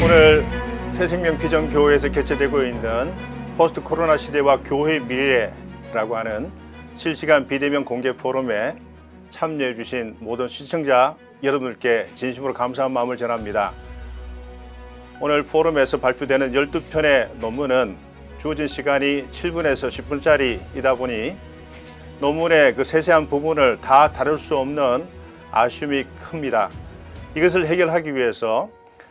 오늘 새생명 비전교회에서 개최되고 있는 포스트 코로나 시대와 교회의 미래라고 하는 실시간 비대면 공개 포럼에 참여해 주신 모든 시청자 여러분들께 진심으로 감사한 마음을 전합니다. 오늘 포럼에서 발표되는 12편의 논문은 주어진 시간이 7분에서 10분짜리이다 보니 논문의 그 세세한 부분을 다 다룰 수 없는 아쉬움이 큽니다. 이것을 해결하기 위해서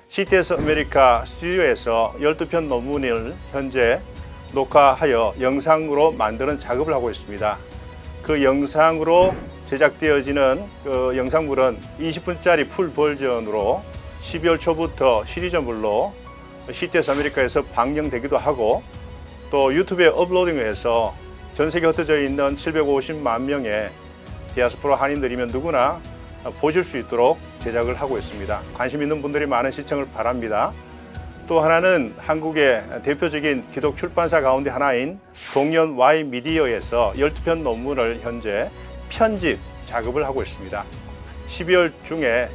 CTS 아메리카 스튜디오에서 12편 논문을 현재 녹화하여 영상으로 만드는 작업을 하고 있습니다. 그 영상으로 제작되어지는 그 영상물은 20분짜리 풀 버전으로 12월 초부터 시리즈물로 CTS 아메리카에서 방영되기도 하고 또 유튜브에 업로딩을 해서 전 세계 흩어져 있는 750만 명의 디아스포라 한인들이면 누구나 보실 수 있도록 제작을 하고 있습니다. 관심 있는 분들이 많은 시청을 바랍니다. 또 하나는 한국의 대표적인 기독 출판사 가운데 하나인 동년 Y 미디어에서 12편 논문을 현재 편집 작업을 하고 있습니다. 12월 중에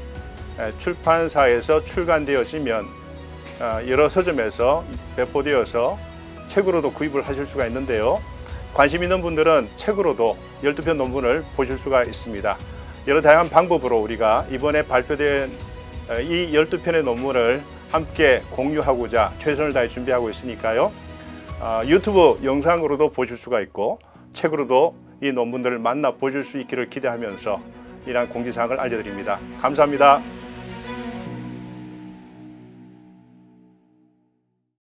출판사에서 출간되어지면 어, 여러 서점에서 배포되어서 책으로도 구입을 하실 수가 있는데요. 관심 있는 분들은 책으로도 12편 논문을 보실 수가 있습니다. 여러 다양한 방법으로 우리가 이번에 발표된 어, 이 12편의 논문을 함께 공유하고자 최선을 다해 준비하고 있으니까요. 어, 유튜브 영상으로도 보실 수가 있고 책으로도 이 논문들을 만나 보실 수 있기를 기대하면서 이러한 공지사항을 알려드립니다. 감사합니다.